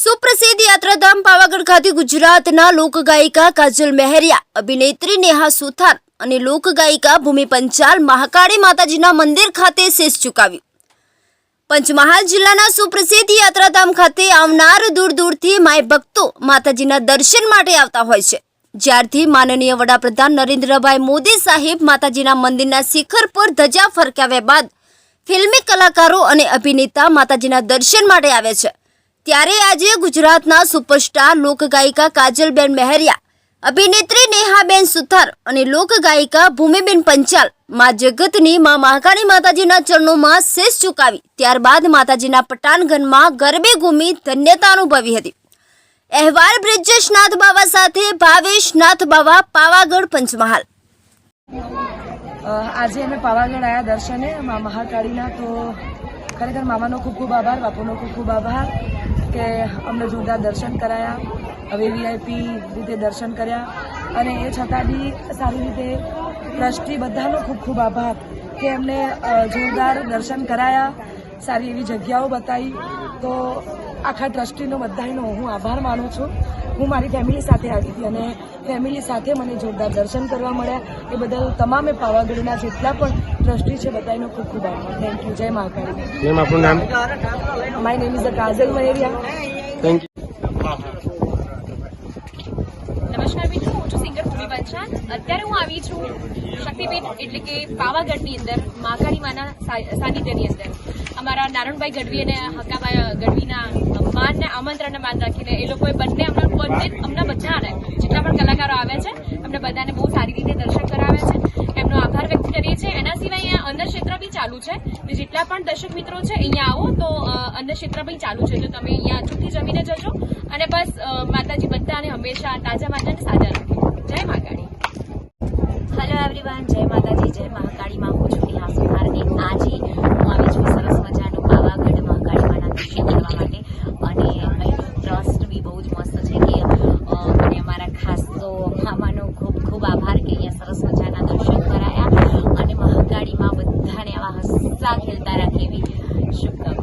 સુપ્રસિદ્ધ યાત્રાધામ પાવાગઢ ખાતે ગુજરાતના લોકગાયિકા કાજલ મહેરિયા, અભિનેત્રી નેહા સુથાર અને લોકગાયિકા ભૂમિ પંચાલ મહાકાળી માતાજીના મંદિર ખાતે શેષ ચુકાવ્યું. પંચમહાલ જિલ્લાના સુપ્રસિદ્ધ યાત્રાધામ ખાતે આવનાર દૂર દૂરથી માય ભક્તો માતાજીના દર્શન માટે આવતા હોય છે. જ્યારથી માનનીય વડાપ્રધાન નરેન્દ્રભાઈ મોદી સાહેબ માતાજીના મંદિરના શિખર પર ધજા ફરકાવ્યા બાદ ફિલ્મી કલાકારો અને અભિનેતા માતાજીના દર્શન માટે આવે છે. ત્યારે આજે ગુજરાતના સુપરસ્ટાર, લોકગાયિકા કાજલબેન મહેરિયા, અભિનેત્રી નેહાબેન સુથાર અને લોકગાયિકા ભૂમિબેન પંચાલ મા જગતની, મા મહાકાળી માતાજીના ચરણોમાં શેષ ચુકાવી ત્યારબાદ માતાજીના પટાનગનમાં ગરબે ઘૂમી ધન્યતા અનુભવી હતી. અહેવાલ બ્રિજેશ નાથ બાવા સાથે ભાવેશ નાથ બાવા પાવાગઢ પંચમહાલ. આજે અમે પાવાગઢ આવ્યા દર્શને મહાકાળીના, તો ખરેખર મામાનો ખૂબ ખૂબ આભાર, બાપુનો ખૂબ ખૂબ આભાર કે અમને જોરદાર દર્શન કરાયા, હવે વીઆઈપી રીતે દર્શન કર્યા. અને એ છતાં બી સારી રીતે ટ્રસ્ટી બધાનો ખૂબ ખૂબ આભાર કે એમને જોરદાર દર્શન કરાયા, સારી એવી જગ્યાઓ બતાવી. તો આખા ટ્રસ્ટીનો બધાનો હું આભાર માનું છું. હું મારી ફેમિલી સાથે આવી હતી અને ફેમિલી સાથે મને જોરદાર દર્શન કરવા મળ્યા. એ બદલ તમામે પાવાગઢના જેટલા પણ ટ્રસ્ટી છે બધાનો ખૂબ ખૂબ આભાર. થેન્ક યુ જય મહાકાળી મેમ આપનું નામ? My name is a Kajal Maheriya thank નમસ્કાર મિત્રો હું છું સિંગર ભૂમિ પંચાલ અત્યારે હું આવી છું શક્તિપીઠ એટલે કે પાવાગઢની અંદર મહાકાળી માના સાનિધ્યની અંદર. અમારા નારણભાઈ ગઢવી અને હકાભાઈ ગઢવીના માનને આમંત્રણને માન રાખીને એ લોકોએ બંને અમને બંને અમને બધાને જેટલા પણ કલાકારો આવ્યા છે અમને બધાને બહુ સારી રીતે દર્શન કરાવ્યા છે. એમનો આભાર વ્યક્ત કરીએ છીએ. એના સિવાય અહીંયા અંધક્ષેત્ર ક્ષેત્ર બી ચાલુ છે. જેટલા પણ દર્શક મિત્રો છે, અહીંયા આવો તો અંધક્ષેત્ર ક્ષેત્ર બી ચાલુ છે. તો તમે અહીંયા અચૂકથી જમીને જજો. અને બસ માતાજી બધાને હંમેશા તાજા માતાને સાજા રાખે. જય મહાકાળી હેલો એવરીવન જય માતાજી, જય મહાકાળી માં છું નેહા સુથારની આજે હું આવી છું સરસ મજાનું પાવાગઢ મહાકાળી માના દર્શન કરવા માટે અને અહીંનું ટ્રસ્ટ બી બહુ જ મસ્ત છે કે અ, મને અમારા ખાસ તો મામાનો ખૂબ આભાર કે અહીંયા સરસ મજાના દર્શન કરાયા. અને મહાકાળીમાં બધાને આવા હસતા, ખેલતા રાખે એવી યુ